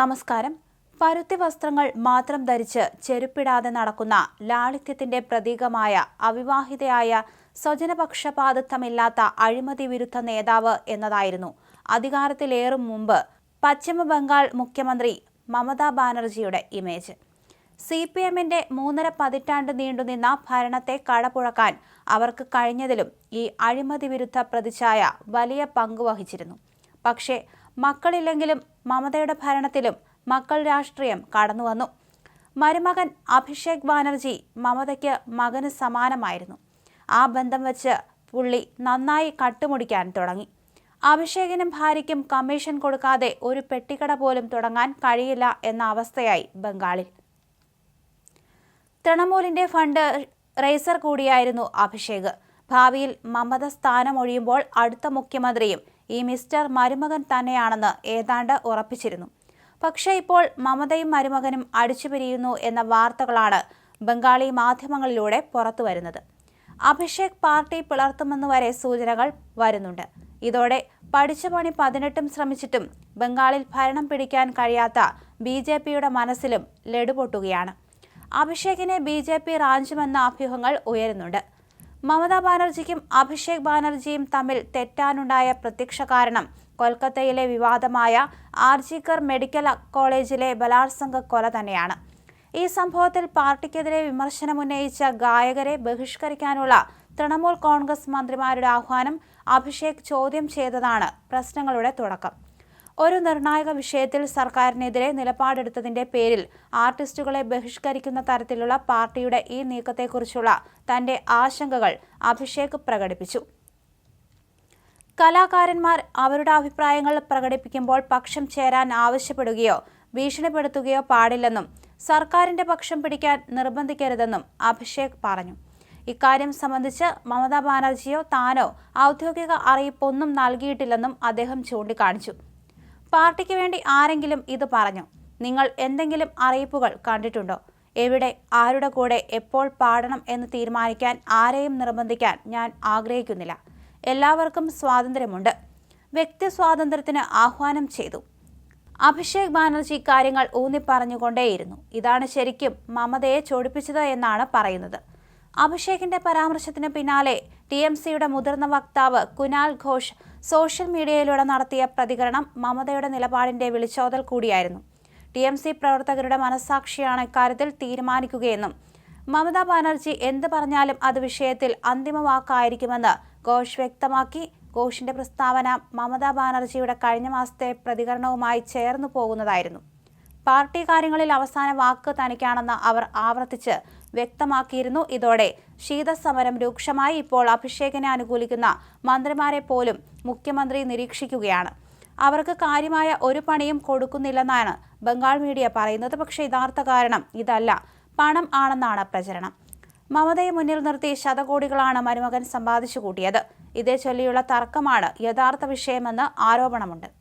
നമസ്കാരം. പരുത്തി വസ്ത്രങ്ങൾ മാത്രം ധരിച്ച് ചെരുപ്പിടാതെ നടക്കുന്ന ലാളിത്യത്തിന്റെ പ്രതീകമായ അവിവാഹിതയായ സ്വജനപക്ഷപാതിത്വമില്ലാത്ത അഴിമതി വിരുദ്ധ നേതാവ് എന്നതായിരുന്നു. അധികാരത്തിലേറും മുമ്പ് പശ്ചിമ ബംഗാൾ മുഖ്യമന്ത്രി മമതാ ബാനർജിയുടെ ഇമേജ്. സി പി എമ്മിന്റെ മൂന്നര പതിറ്റാണ്ട് നീണ്ടുനിന്ന ഭരണത്തെ കടപുഴക്കാൻ അവർക്ക് കഴിഞ്ഞതിലും ഈ അഴിമതി വിരുദ്ധ പ്രതിച്ഛായ വലിയ പങ്കുവഹിച്ചിരുന്നു പക്ഷേ മക്കളില്ലെങ്കിലും മമതയുടെ ഭരണത്തിലും മക്കൾ രാഷ്ട്രീയം കടന്നുവന്നു മരുമകൻ അഭിഷേക് ബാനർജി മമതയ്ക്ക് മകന് സമാനമായിരുന്നു. ആ ബന്ധം വെച്ച് പുള്ളി നന്നായി കട്ടുമുടിക്കാൻ തുടങ്ങി. അഭിഷേകിനും ഭാര്യയ്ക്കും കമ്മീഷൻ കൊടുക്കാതെ ഒരു പെട്ടിക്കട പോലും തുടങ്ങാൻ കഴിയില്ല എന്ന അവസ്ഥയായി ബംഗാളിൽ. തൃണമൂലിന്റെ ഫണ്ട് റേസർ കൂടിയായിരുന്നു അഭിഷേക്. ഭാവിയിൽ മമത സ്ഥാനമൊഴിയുമ്പോൾ അടുത്ത മുഖ്യമന്ത്രിയും ഈ മിസ്റ്റർ മരുമകൻ തന്നെയാണെന്ന് ഏതാണ്ട് ഉറപ്പിച്ചിരുന്നു. പക്ഷേ ഇപ്പോൾ മമതയും മരുമകനും അടിച്ചു പിരിയുന്നു എന്ന വാർത്തകളാണ് ബംഗാളി മാധ്യമങ്ങളിലൂടെ പുറത്തു വരുന്നത്. അഭിഷേക് പാർട്ടി പിളർത്തുമെന്ന് വരെ സൂചനകൾ വരുന്നുണ്ട്. ഇതോടെ പഠിച്ച പണി പതിനെട്ടും ശ്രമിച്ചിട്ടും ബംഗാളിൽ ഭരണം പിടിക്കാൻ കഴിയാത്ത ബി ജെ പിയുടെ മനസ്സിലും ലഡുപൊട്ടുകയാണ്. അഭിഷേകിനെ ബി ജെ പി റാഞ്ചുമെന്ന അഭ്യൂഹങ്ങൾ ഉയരുന്നുണ്ട്. മമതാ ബാനർജിക്കും അഭിഷേക് ബാനർജിയും തമ്മിൽ തെറ്റാനുണ്ടായ പ്രത്യക്ഷ കാരണം. കൊൽക്കത്തയിലെ വിവാദമായ ആർജിക്കർ മെഡിക്കൽ കോളേജിലെ ബലാത്സംഗ കൊല തന്നെയാണ്. ഈ സംഭവത്തിൽ പാർട്ടിക്കെതിരെ വിമർശനമുന്നയിച്ച ഗായകരെ ബഹിഷ്കരിക്കാനുള്ള തൃണമൂൽ കോൺഗ്രസ് മന്ത്രിമാരുടെ ആഹ്വാനം അഭിഷേക് ചോദ്യം ചെയ്തതാണ് പ്രശ്നങ്ങളുടെ തുടക്കം. ഒരു നിർണായക വിഷയത്തിൽ സർക്കാരിനെതിരെ നിലപാടെടുത്തതിന്റെ പേരിൽ ആർട്ടിസ്റ്റുകളെ ബഹിഷ്കരിക്കുന്ന തരത്തിലുള്ള പാർട്ടിയുടെ ഈ നീക്കത്തെക്കുറിച്ചുള്ള തന്റെ ആശങ്കകൾ അഭിഷേക് പ്രകടിപ്പിച്ചു. കലാകാരന്മാർ അവരുടെ അഭിപ്രായങ്ങൾ പ്രകടിപ്പിക്കുമ്പോൾ പക്ഷം ചേരാൻ ആവശ്യപ്പെടുകയോ ഭീഷണിപ്പെടുത്തുകയോ പാടില്ലെന്നും സർക്കാരിന്റെ പക്ഷം പിടിക്കാൻ നിർബന്ധിക്കരുതെന്നും അഭിഷേക് പറഞ്ഞു. ഇക്കാര്യം സംബന്ധിച്ച് മമതാ ബാനർജിയോ താനോ ഔദ്യോഗിക അറിയിപ്പൊന്നും നൽകിയിട്ടില്ലെന്നും അദ്ദേഹം ചൂണ്ടിക്കാണിച്ചു. പാർട്ടിക്ക് വേണ്ടി ആരെങ്കിലും ഇത് പറഞ്ഞു. നിങ്ങൾ എന്തെങ്കിലും അറിയിപ്പുകൾ കണ്ടിട്ടുണ്ടോ? എവിടെ ആരുടെ കൂടെ എപ്പോൾ പാടണം എന്ന് തീരുമാനിക്കാൻ ആരെയും നിർബന്ധിക്കാൻ ഞാൻ ആഗ്രഹിക്കുന്നില്ല. എല്ലാവർക്കും സ്വാതന്ത്ര്യമുണ്ട്. വ്യക്തി സ്വാതന്ത്ര്യത്തിന് ആഹ്വാനം ചെയ്തു. അഭിഷേക് ബാനർജി കാര്യങ്ങൾ ഊന്നിപ്പറഞ്ഞുകൊണ്ടേയിരുന്നു. ഇതാണ് ശരിക്കും മമതയെ ചൊടിപ്പിച്ചത് എന്നാണ് പറയുന്നത്. അഭിഷേകിന്റെ പരാമർശത്തിന് പിന്നാലെ ടി എം സിയുടെ മുതിർന്ന വക്താവ് കുനാൽ ഘോഷ് സോഷ്യൽ മീഡിയയിലൂടെ നടത്തിയ പ്രതികരണം മമതയുടെ നിലപാടിന്റെ വിളിച്ചോതൽ കൂടിയായിരുന്നു. ടി എം സി പ്രവർത്തകരുടെ മനസാക്ഷിയാണ് ഇക്കാര്യത്തിൽ തീരുമാനിക്കുകയെന്നും മമതാ ബാനർജി എന്ത് പറഞ്ഞാലും അത് വിഷയത്തിൽ അന്തിമ വാക്കായിരിക്കുമെന്ന് ഘോഷ് വ്യക്തമാക്കി. ഘോഷിന്റെ പ്രസ്താവന മമതാ ബാനർജിയുടെ കഴിഞ്ഞ മാസത്തെ പ്രതികരണവുമായി ചേർന്നു പോകുന്നതായിരുന്നു. പാർട്ടി കാര്യങ്ങളിൽ അവസാന വാക്ക് തനിക്കാണെന്ന് അവർ ആവർത്തിച്ച് വ്യക്തമാക്കിയിരുന്നു. ഇതോടെ ശീതസമരം രൂക്ഷമായി. ഇപ്പോൾ അഭിഷേകിനെ അനുകൂലിക്കുന്ന മന്ത്രിമാരെ പോലും മുഖ്യമന്ത്രി നിരീക്ഷിക്കുകയാണ്. അവർക്ക് കാര്യമായ ഒരു പണിയും കൊടുക്കുന്നില്ലെന്നാണ് ബംഗാൾ മീഡിയ പറയുന്നത്. പക്ഷേ യഥാർത്ഥ കാരണം ഇതല്ല. പണം ആണെന്നാണ് പ്രചരണം. മമതയെ മുന്നിൽ നിർത്തി ശതകോടികളാണ് മരുമകൻ സമ്പാദിച്ചു കൂട്ടിയത്. ഇതേ ചൊല്ലിയുള്ള തർക്കമാണ് യഥാർത്ഥ വിഷയമെന്ന് ആരോപണമുണ്ട്.